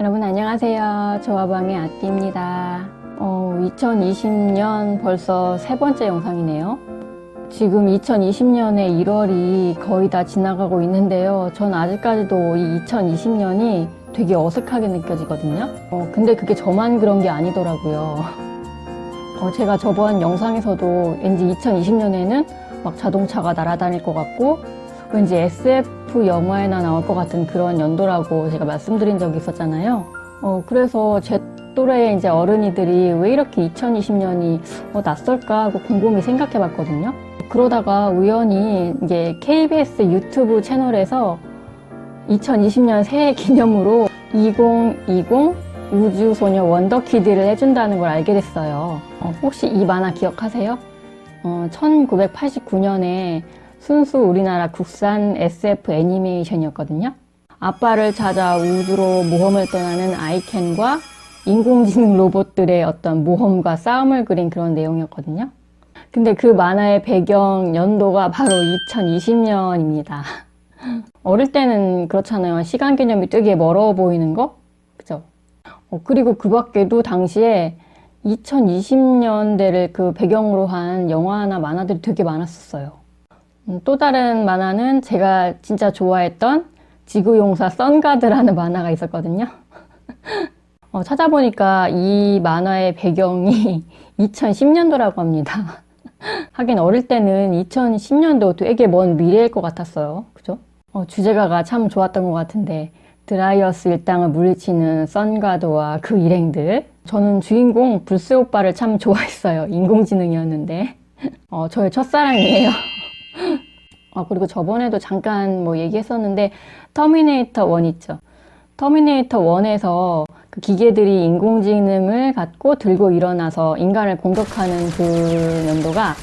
여러분 안녕하세요. 조아방의 아띠입니다. 어, 2020년 벌써 세 번째 영상이네요. 지금 2020년의 1월이 거의 다 지나가고 있는데요. 전 아직까지도 이 2020년이 되게 어색하게 느껴지거든요. 어, 근데 그게 저만 그런 게 아니더라고요. 어, 제가 저번 영상에서도 왠지 2020년에는 막 자동차가 날아다닐 것 같고 왠지 SF 영화에나 나올 것 같은 그런 연도라고 제가 말씀드린 적이 있었잖아요. 어, 그래서 제 또래의 이제 어른이들이 왜 이렇게 2020년이 어, 낯설까 하고 곰곰이 생각해 봤거든요. 그러다가 우연히 이게 KBS 유튜브 채널에서 2020년 새해 기념으로 2020 우주소녀 원더키드를 해준다는 걸 알게 됐어요. 어, 혹시 이 만화 기억하세요? 어, 1989년에 순수 우리나라 국산 SF 애니메이션이었거든요. 아빠를 찾아 우주로 모험을 떠나는 아이캔과 인공지능 로봇들의 어떤 모험과 싸움을 그린 그런 내용이었거든요. 근데 그 만화의 배경 연도가 바로 2020년입니다. 어릴 때는 그렇잖아요. 시간 개념이 되게 멀어 보이는 거? 그죠? 어, 그리고 그 밖에도 당시에 2020년대를 그 배경으로 한 영화나 만화들이 되게 많았었어요. 음, 또 다른 만화는 제가 진짜 좋아했던 지구용사 선가드라는 만화가 있었거든요. 어, 찾아보니까 이 만화의 배경이 2010년도라고 합니다. 하긴 어릴 때는 2010년도 되게 먼 미래일 것 같았어요. 그죠? 어, 주제가가 참 좋았던 것 같은데 드라이어스 일당을 물리치는 선가드와 그 일행들 저는 주인공 불스 오빠를 참 좋아했어요. 인공지능이었는데 어, 저의 첫사랑이에요. 아, 그리고 저번에도 잠깐 뭐 얘기했었는데 터미네이터 1 있죠. 터미네이터 1에서 그 기계들이 인공지능을 갖고 들고 일어나서 인간을 공격하는 그 연도가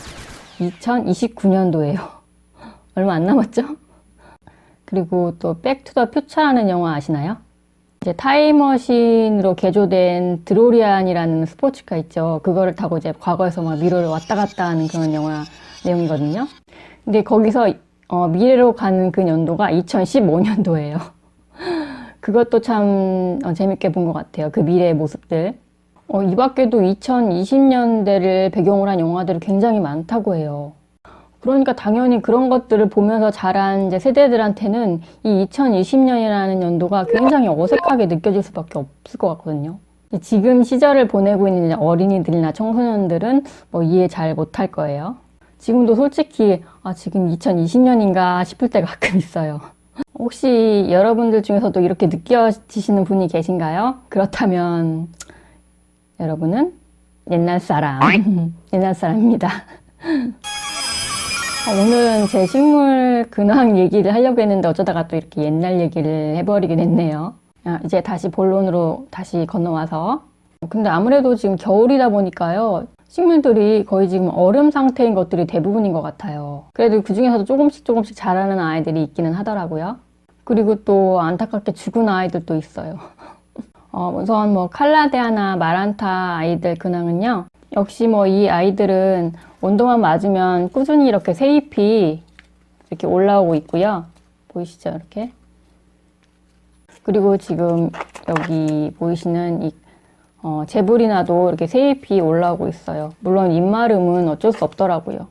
2029년도예요. 얼마 안 남았죠? 그리고 또 백투더 퓨처라는 영화 아시나요? 이제 타임머신으로 개조된 드로리안이라는 스포츠카 있죠. 그거를 타고 이제 과거에서 막 미래로 왔다 갔다 하는 그런 영화 내용이거든요. 근데 거기서 어, 미래로 가는 그 연도가 2015년도예요. 그것도 참 어, 재밌게 본 것 같아요. 그 미래의 모습들. 어, 이 밖에도 2020년대를 배경으로 한 영화들이 굉장히 많다고 해요. 그러니까 당연히 그런 것들을 보면서 자란 이제 세대들한테는 이 2020년이라는 연도가 굉장히 어색하게 느껴질 수밖에 없을 것 같거든요. 지금 시절을 보내고 있는 어린이들이나 청소년들은 뭐 이해 잘 못할 거예요. 지금도 솔직히 아, 지금 2020년인가 싶을 때가 가끔 있어요. 혹시 여러분들 중에서도 이렇게 느껴지시는 분이 계신가요? 그렇다면 여러분은 옛날 사람, 옛날 사람입니다. 어, 오늘은 제 식물 근황 얘기를 하려고 했는데 어쩌다가 또 이렇게 옛날 얘기를 해버리게 됐네요. 아, 이제 다시 본론으로 다시 건너와서. 근데 아무래도 지금 겨울이다 보니까요. 식물들이 거의 지금 얼음 상태인 것들이 대부분인 것 같아요. 그래도 그 중에서도 조금씩 조금씩 자라는 아이들이 있기는 하더라고요. 그리고 또 안타깝게 죽은 아이들도 있어요. 어, 우선 뭐 칼라데아나 마란타 아이들 근황은요. 역시 뭐 이 아이들은 온도만 맞으면 꾸준히 이렇게 새잎이 이렇게 올라오고 있고요. 보이시죠? 이렇게. 그리고 지금 여기 보이시는 이 어, 제불이 나도 이렇게 새잎이 올라오고 있어요. 물론 잎마름은 어쩔 수 없더라고요.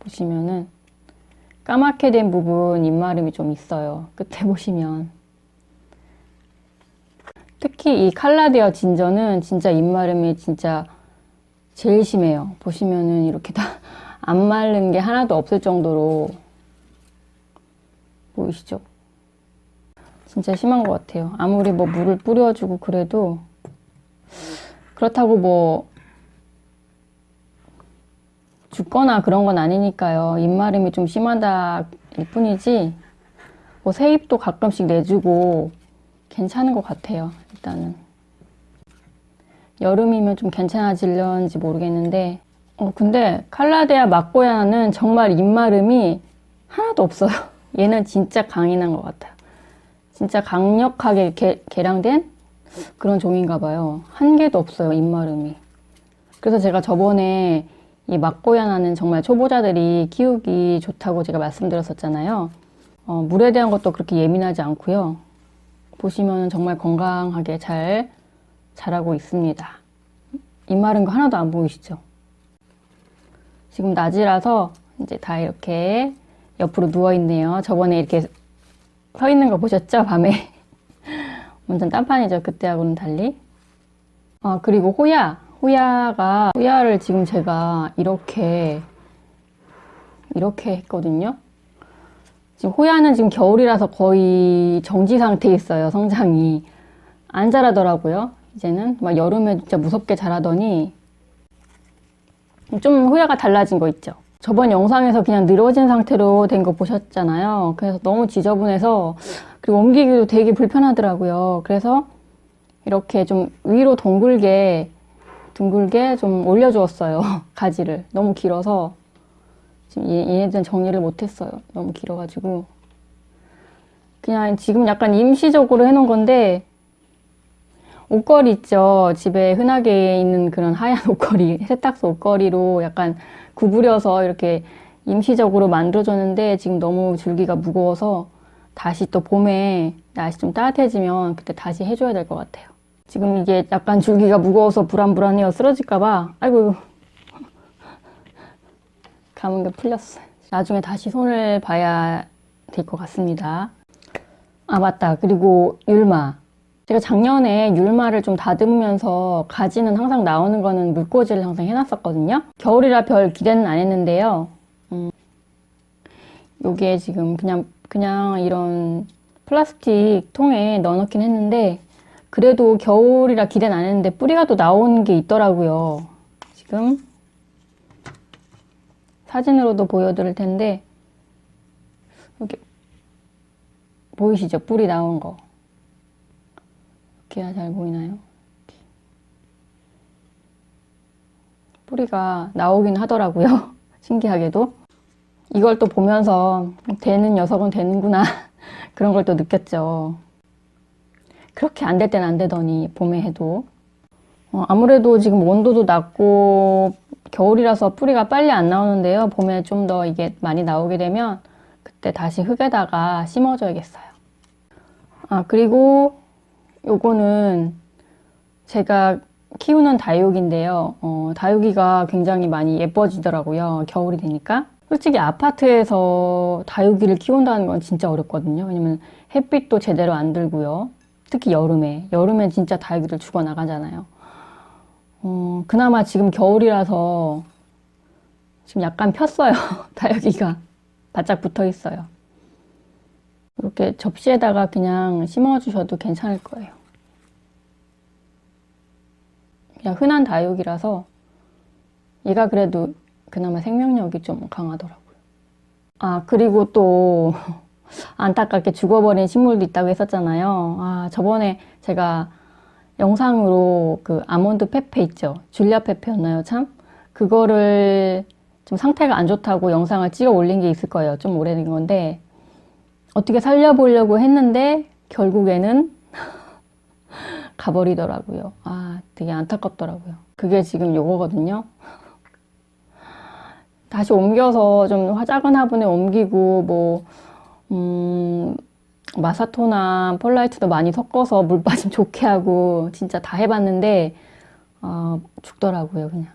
보시면은 까맣게 된 부분 잎마름이 좀 있어요. 끝에 보시면. 특히 이 칼라데아 진저는 진짜 잎마름이 진짜 제일 심해요. 보시면은 이렇게 다 안 마른 게 하나도 없을 정도로 보이시죠? 진짜 심한 것 같아요. 아무리 뭐 물을 뿌려주고 그래도 그렇다고 뭐 죽거나 그런 건 아니니까요. 입마름이 좀 심하다 일 뿐이지 뭐 새잎도 가끔씩 내주고 괜찮은 것 같아요. 일단은 여름이면 좀 괜찮아질런지 모르겠는데 어 근데 칼라데아 막고야는 정말 입마름이 하나도 없어요. 얘는 진짜 강인한 것 같아요. 진짜 강력하게 개, 개량된 그런 종인가 봐요. 한 개도 없어요, 입마름이. 그래서 제가 저번에 이 막고야나는 정말 초보자들이 키우기 좋다고 제가 말씀드렸었잖아요. 어, 물에 대한 것도 그렇게 예민하지 않고요. 보시면 정말 건강하게 잘 자라고 있습니다. 잎 마른 거 하나도 안 보이시죠? 지금 낮이라서 이제 다 이렇게 옆으로 누워 있네요. 저번에 이렇게 서 있는 거 보셨죠? 밤에. 완전 딴판이죠. 그때하고는 달리. 아, 그리고 호야. 호야가, 호야를 지금 제가 이렇게, 이렇게 했거든요. 지금 호야는 지금 겨울이라서 거의 정지 상태에 있어요. 성장이. 안 자라더라고요. 이제는. 막 여름에 진짜 무섭게 자라더니 좀 호야가 달라진 거 있죠. 저번 영상에서 그냥 늘어진 상태로 된 거 보셨잖아요. 그래서 너무 지저분해서 그리고 옮기기도 되게 불편하더라고요. 그래서 이렇게 좀 위로 둥글게 둥글게 좀 올려주었어요. 가지를 너무 길어서 지금 얘, 얘네들은 정리를 못했어요. 너무 길어가지고 그냥 지금 약간 임시적으로 해놓은 건데 옷걸이 있죠. 집에 흔하게 있는 그런 하얀 옷걸이, 세탁소 옷걸이로 약간 구부려서 이렇게 임시적으로 만들어줬는데 지금 너무 줄기가 무거워서 다시 또 봄에 날씨 좀 따뜻해지면 그때 다시 해줘야 될 것 같아요. 지금 이게 약간 줄기가 무거워서 불안불안해요. 쓰러질까봐. 아이고. 감은 게 풀렸어요. 나중에 다시 손을 봐야 될 것 같습니다. 아, 맞다. 그리고 율마. 제가 작년에 율마를 좀 다듬으면서 가지는 항상 나오는 거는 물꽂이를 항상 해놨었거든요. 겨울이라 별 기대는 안 했는데요. 음, 요게 지금 그냥, 그냥 이런 플라스틱 통에 넣어놓긴 했는데, 그래도 겨울이라 기대는 안 했는데 뿌리가 또 나오는 게 있더라고요. 지금 사진으로도 보여드릴 텐데, 이렇게 보이시죠? 뿌리 나온 거. 이렇게 잘 보이나요? 뿌리가 나오긴 하더라고요. 신기하게도. 이걸 또 보면서 되는 녀석은 되는구나. 그런 걸 또 느꼈죠. 그렇게 안될 때는 안 되더니 봄에 해도. 어, 아무래도 지금 온도도 낮고 겨울이라서 뿌리가 빨리 안 나오는데요. 봄에 좀 더 이게 많이 나오게 되면 그때 다시 흙에다가 심어줘야겠어요. 아, 그리고 요거는 제가 키우는 다육인데요. 어, 다육이가 굉장히 많이 예뻐지더라고요. 겨울이 되니까. 솔직히 아파트에서 다육이를 키운다는 건 진짜 어렵거든요. 왜냐면 햇빛도 제대로 안 들고요. 특히 여름에. 여름에 진짜 다육이들 죽어 나가잖아요. 어, 그나마 지금 겨울이라서 지금 약간 폈어요. 다육이가. 바짝 붙어 있어요. 이렇게 접시에다가 그냥 심어주셔도 괜찮을 거예요. 그냥 흔한 다육이라서 얘가 그래도 그나마 생명력이 좀 강하더라고요. 아, 그리고 또 안타깝게 죽어버린 식물도 있다고 했었잖아요. 아, 저번에 제가 영상으로 그 아몬드 페페 있죠. 줄리아 페페였나요, 참? 그거를 좀 상태가 안 좋다고 영상을 찍어 올린 게 있을 거예요. 좀 오래된 건데 어떻게 살려보려고 했는데 결국에는 가버리더라고요. 아, 되게 안타깝더라고요. 그게 지금 요거거든요. 다시 옮겨서 좀 화작은 화분에 옮기고 뭐 음, 마사토나 펄라이트도 많이 섞어서 물 빠짐 좋게 하고 진짜 다 해봤는데 아, 죽더라고요 그냥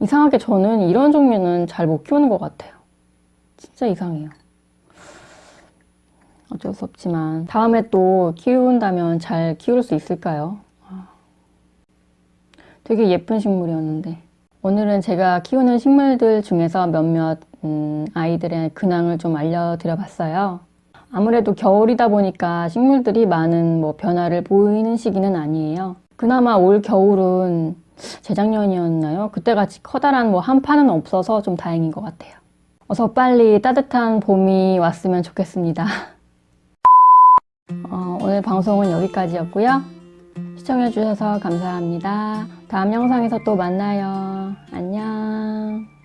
이상하게 저는 이런 종류는 잘 못 키우는 것 같아요 진짜 이상해요 어쩔 수 없지만 다음에 또 키운다면 잘 키울 수 있을까요? 아, 되게 예쁜 식물이었는데 오늘은 제가 키우는 식물들 중에서 몇몇 음, 아이들의 근황을 좀 알려드려 봤어요. 아무래도 겨울이다 보니까 식물들이 많은 뭐 변화를 보이는 시기는 아니에요. 그나마 올 겨울은 재작년이었나요? 그때같이 커다란 뭐 한파는 없어서 좀 다행인 것 같아요. 어서 빨리 따뜻한 봄이 왔으면 좋겠습니다. 어, 오늘 방송은 여기까지였고요. 시청해주셔서 감사합니다. 다음 영상에서 또 만나요. 안녕.